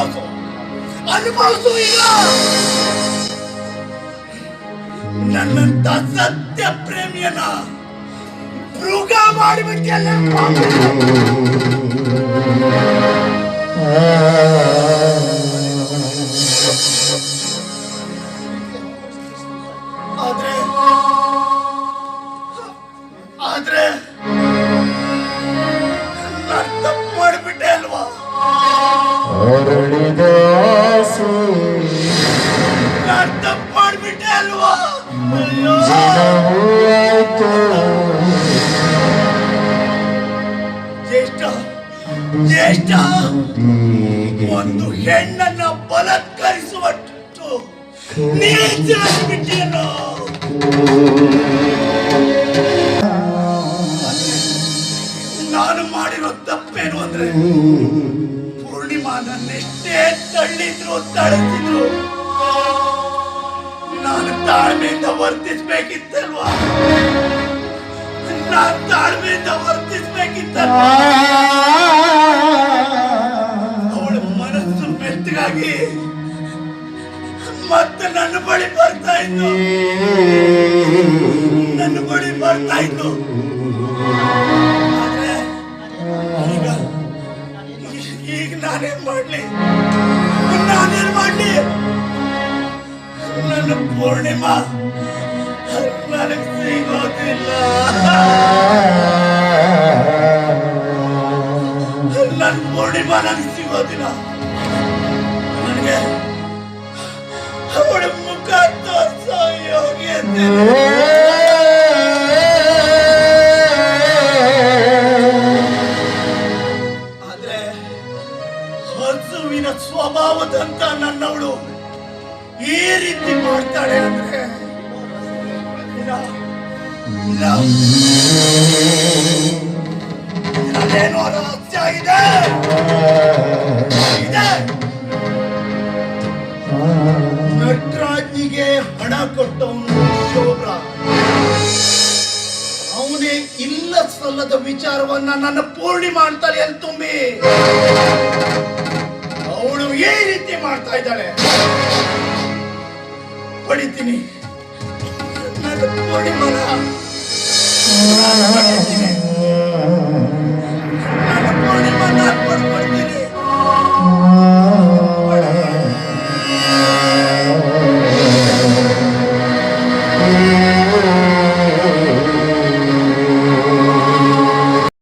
ಅನುಭವಿಸು ಅನುಭವಿಸು ಈಗ ನನ್ನಂತ ಸತ್ಯ ಪ್ರೇಮಿಯನ್ನ ಮೃಗ ಮಾಡಿಬಿಟ್ಟಿಯಲ್ಲ ನಾನ್ ತಪ್ಪು ಮಾಡಿಬಿಟ್ಟೆ ಅಲ್ವಾ ಜ್ಯೇಷ್ಠ ಜ್ಯೇಷ್ಠ. ಒಂದು ಹೆಣ್ಣನ್ನ ಬಲತ್ಕರಿಸುವಷ್ಟು ಬಿಟ್ಟಿಯಲ್ಲೋ ನಾನು ಮಾಡಿರೋ ತಪ್ಪೇನು ಅಂದ್ರೆ ಪೂರ್ಣಿಮಾ ನನ್ನೆಷ್ಟೇ ತಳ್ಳಿದ್ರು ತಡೆಸಿದ್ರು ನಾನು ತಾಳ್ಮೆಯಿಂದ ವರ್ತಿಸ್ಬೇಕಿತ್ತಲ್ವಾ? ನಾನು ತಾಳ್ಮೆಯಿಂದ ವರ್ತಿಸ್ಬೇಕಿತ್ತಲ್ವಾ? ಅವಳ ಮನಸ್ಸು ಬೆತ್ತಗಾಗಿ ಮತ್ತೆ ನನ್ನ ಬಳಿ ಬರ್ತಾ ಇದ್ದು ನನ್ನ ಬಳಿ ಬರ್ತಾ ಇದ್ದು ಈಗ ನಾನೇನ್ ಮಾಡ್ಲಿ? ನಾನೇನ್ ಮಾಡ್ಲಿ? ನನ್ನ ಪೂರ್ಣಿಮಾ. ನನಗೆ ಸಿಗೋದಿಲ್ಲ. ನನ್ನ ಪೂರ್ಣಿಮಾ ನನಗೆ ಸಿಗೋದಿಲ್ಲ. ನನಗೆ ಅವಳ ಮುಖ ತೋರಿಸೋ ಯೋಗ್ಯತೆ ಆದ್ರೆ ಹಸುವಿನ ಸ್ವಭಾವದಂತ ನನ್ನವಳು ಈ ರೀತಿ ಮಾಡ್ತಾಳೆ ಅಂದ್ರೆ ಅದೇನೋ ಇದೆ. ಹಣ ಕೊಟ್ಟವನು ಶೋಭ್ರ. ಅವನೇ ಇಲ್ಲ ಸಲ್ಲದ ವಿಚಾರವನ್ನ ನನ್ನ ಪೂರ್ಣಿ ಮಾಡ್ತಾಳೆ ಅಲ್ಲಿ ತುಂಬಿ ಅವಳು ಈ ರೀತಿ ಮಾಡ್ತಾ ಇದ್ದಾಳೆ. ಪಡಿತೀನಿ ನನ್ನ ಪಡಿತೀನಿ.